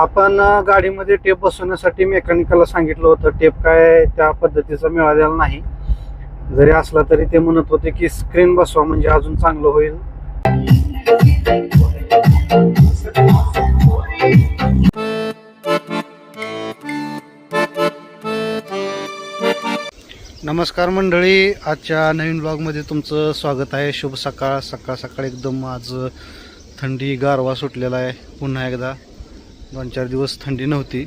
आपण गाडीमध्ये टेप बसवण्यासाठी मेकॅनिकला सांगितलं होतं टेप काय त्या पद्धतीचा मिळालेला नाही. जरी असला तरी ते म्हणत होते की स्क्रीन बसवा म्हणजे अजून चांगलं होईल. नमस्कार मंडळी आजच्या नवीन ब्लॉगमध्ये तुमचं स्वागत आहे. शुभ सकाळ. सकाळ सकाळ एकदम आज थंडी गारवा सुटलेला आहे. पुन्हा एकदा दोन चार दिवस थंडी नव्हती.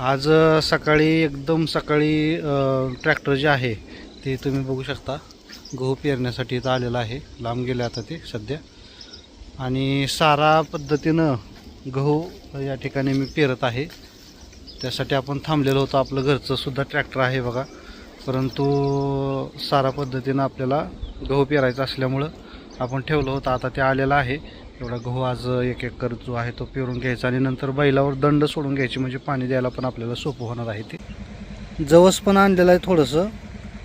आज सकाळी एकदम सकाळी ट्रॅक्टर जे आहे ते तुम्ही बघू शकता. गहू पेरण्यासाठी इथं आलेलं आहे. लांब गेले आता ते सध्या. आणि सारा पद्धतीनं गहू या ठिकाणी मी पेरत आहे. त्यासाठी आपण थांबलेलो होतो. आपलं घरचंसुद्धा ट्रॅक्टर आहे बघा. परंतु सारा पद्धतीनं आपल्याला गहू पेरायचा असल्यामुळं आपण ठेवलं होतं. आता ते आलेलं आहे. एवढा गहू आज एक एकर जो आहे तो पेरून घ्यायचा आणि नंतर बैलावर दंड सोडून घ्यायची म्हणजे पाणी द्यायला पण आपल्याला सोपं होणार आहे ते. जवस पण आणलेलं आहे थोडंसं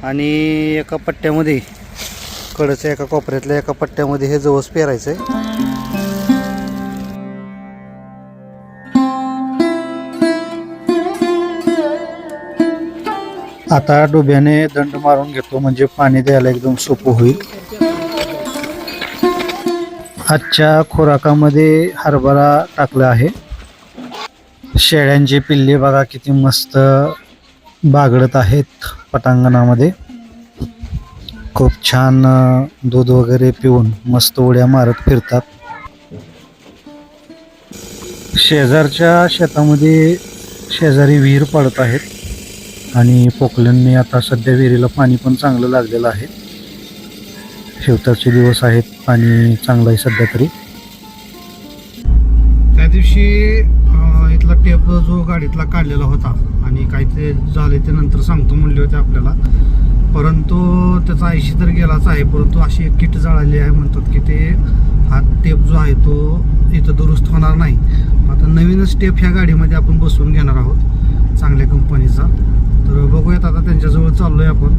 आणि एका पट्ट्यामध्ये कडचं एका कोपऱ्यातल्या एका पट्ट्यामध्ये हे जवस पेरायचं आहे आता डोब्याने दंड मारून घेतो म्हणजे पाणी द्यायला एकदम सोपं होईल. आजच्या खोराकामध्ये हरभरा टाकला आहे. शेळ्यांचे पिल्ले बघा किती मस्त बागडत आहेत पटांगणामध्ये. खूप छान दूध वगैरे पिऊन मस्त उड्या मारत फिरतात. शेजारच्या शेतामध्ये शेजारी विहीर पडत आहेत. आणि पोकल्यांनी आता सध्या विहिरीला पाणी पण चांगलं लागलेलं आहे. शेवटाचे दिवस आहेत आणि चांगलं आहे सध्या तरी. त्या दिवशी इथला टेप जो गाडीतला काढलेला होता आणि काय ते झाले ते नंतर सांगतो म्हणले होते आपल्याला. परंतु त्याचा ऐशी तर गेलाच आहे परंतु अशी एक किट जळाली आहे म्हणतात की ते हा टेप जो आहे तो इथं दुरुस्त होणार नाही. आता नवीनच टेप ह्या गाडीमध्ये आपण बसवून घेणार आहोत चांगल्या कंपनीचा. तर बघूयात आता त्यांच्याजवळ चाललो आहे आपण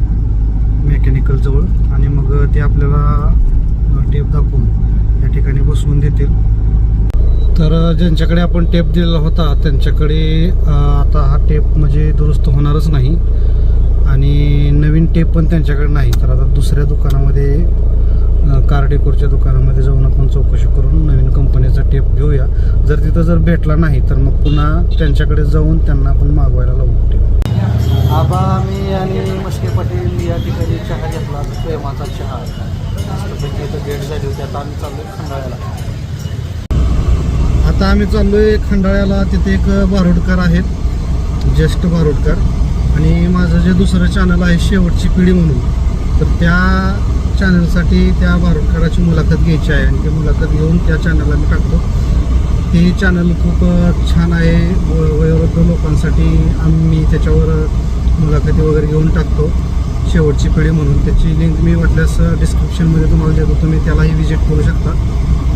मेकॅनिकल जवळ आणि मग ते आपल्याला टेप दाखवून या ठिकाणी बसवून देतील. तर ज्यांच्याकडे आपण टेप दिलेला होता त्यांच्याकडे आता हा टेप म्हणजे दुरुस्त होणारच नाही. आणि नवीन टेप पण त्यांच्याकडे नाही. तर आता दुसऱ्या दुकानामध्ये अ, कार डेकोरच्या दुकानामध्ये जाऊन आपण चौकशी करून नवीन कंपनीचा टेप घेऊया. जर तिथं जर भेटला नाही तर मग पुन्हा त्यांच्याकडे जाऊन त्यांना आपण मागवायला लावू. टेप आबा मी आणि मस्के पाटील या ठिकाणी चहा घेतला प्रेमाचा चहा. मस्तपैकी इथं भेट झाली होती. आता आम्ही चाललोय खंडाळ्याला. आता आम्ही चाललोय खंडाळ्याला. तिथे एक बारोडकर आहेत. ज्येष्ठ बारोडकर. आणि माझं जे दुसरं चॅनल आहे शेवटची पिढी म्हणून तर त्या चॅनलसाठी त्या बारोडकराची मुलाखत घ्यायची आहे. आणि ती मुलाखत घेऊन त्या चॅनलला मी टाकतो. ते चॅनल खूप छान आहे. व- वयोवृद्ध लोकांसाठी आम्ही त्याच्यावर मुलाखती वगैरे घेऊन टाकतो. शेवटची पिढी म्हणून त्याची लिंक मी वाटल्यास डिस्क्रिप्शनमध्ये तुम्हाला देतो. तुम्ही त्यालाही विजिट करू शकता.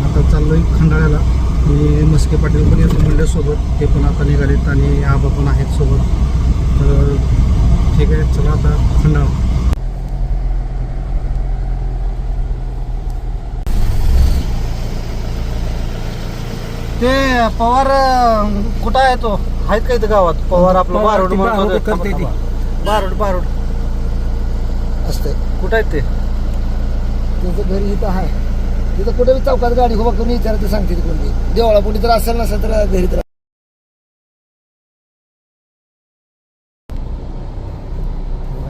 आता चाललो आहे खंडाळ्याला. आणि मस्के पाटील पण येतो म्हणले सोबत ते पण आता निघालेत आणि आबा पण आहेत सोबत. तर ठीक आहे चला आता खंडाळा. ते पवार कुठं आहे तो? आहेत का इथं गावात? पवार आपलं बारोड. Borrowed borrowed. असते. कुठं आहेत ते? त्याचं घरी इथं आहे. तिथं कुठे बी चौकात गाडी उभा करून विचारते सांगते ती कोणती. देवळा कोणी तर असेल नसेल तर घरी तर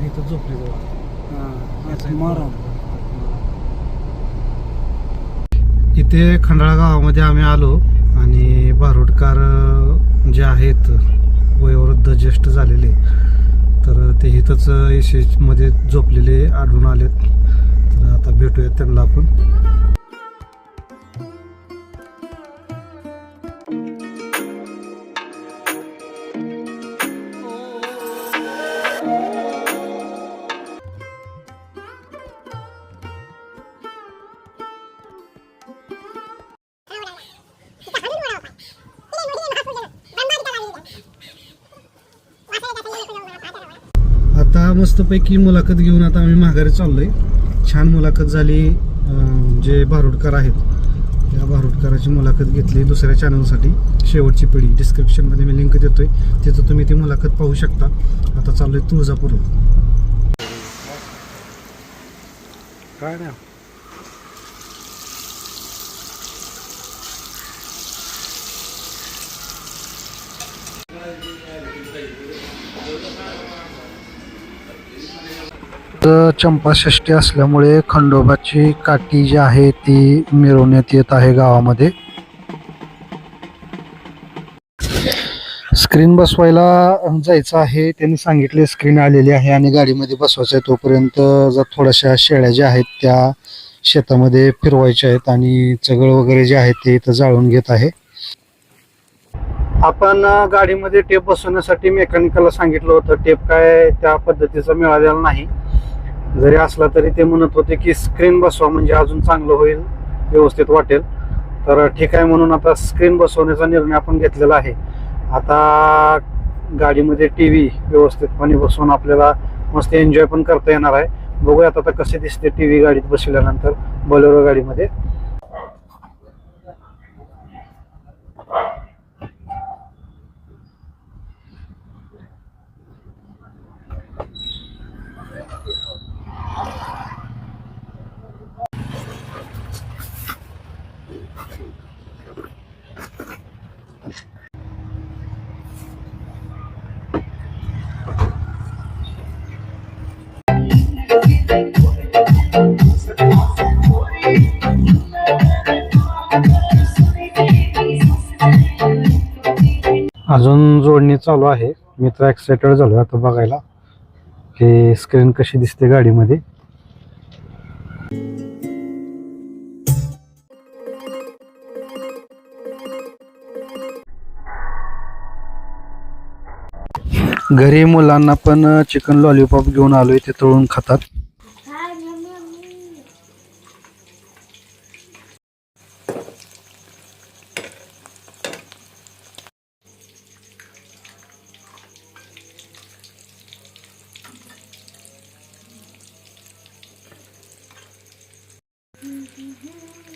इथं झोपली इथे खंडाळा गावामध्ये आम्ही आलो आणि बारोडकार जे आहेत वयोवृद्ध ज्येष्ठ झालेले तर ते इथंच एसीमध्ये झोपलेले आढळून आलेत. तर आता भेटूयात त्यांना आपण. मस्तपैकी मुलाखत घेऊन आता आम्ही माघारी चाललोय. छान मुलाखत झाली जे भारुडकर आहेत या भारुडकराची मुलाखत घेतली दुसऱ्या चॅनलसाठी शेवटची पिढी डिस्क्रिप्शनमध्ये मी लिंक देतोय. तिथं तुम्ही ती मुलाखत पाहू शकता. आता चालू आहे तुळजापूरला. काय you. चंपाषष्ठी असल्यामुळे खंडोबाची काठी जी आहे ती मिरवण्यात येत आहे गावामध्ये. स्क्रीन बसवायला जायचं आहे. त्यांनी सांगितले स्क्रीन आलेली आहे आणि गाडीमध्ये बसवायचं आहे. तोपर्यंत जर थोड्याशा शेळ्या ज्या आहेत त्या शेतामध्ये फिरवायच्या आहेत आणि चगळ वगैरे जे आहेत ते इथं जाळून घेत आहे. आपण गाडीमध्ये टेप बसवण्यासाठी मेकॅनिकलला सांगितलं होतं. टेप काय त्या पद्धतीचा मिळालेला नाही. जरी असला तरी ते म्हणत होते की स्क्रीन बसवा म्हणजे अजून चांगलं होईल व्यवस्थित वाटेल. तर ठीक आहे म्हणून आता स्क्रीन बसवण्याचा निर्णय आपण घेतलेला आहे. आता गाडीमध्ये टी व्ही व्यवस्थितपणे बसवून आपल्याला मस्त एन्जॉय पण करता येणार आहे. बघूया आता कसे दिसते टी व्ही गाडीत बसवल्यानंतर बोलेरो गाडीमध्ये. अजून जोडणी चालू आहे. मी तर एक्सायटेड झालो आता बघायला. की स्क्रीन कशी दिसते गाडीमध्ये? घरी मुलांना पण चिकन लॉलीपॉप घेऊन आलोय ते तळून खातात. Mm-hmm.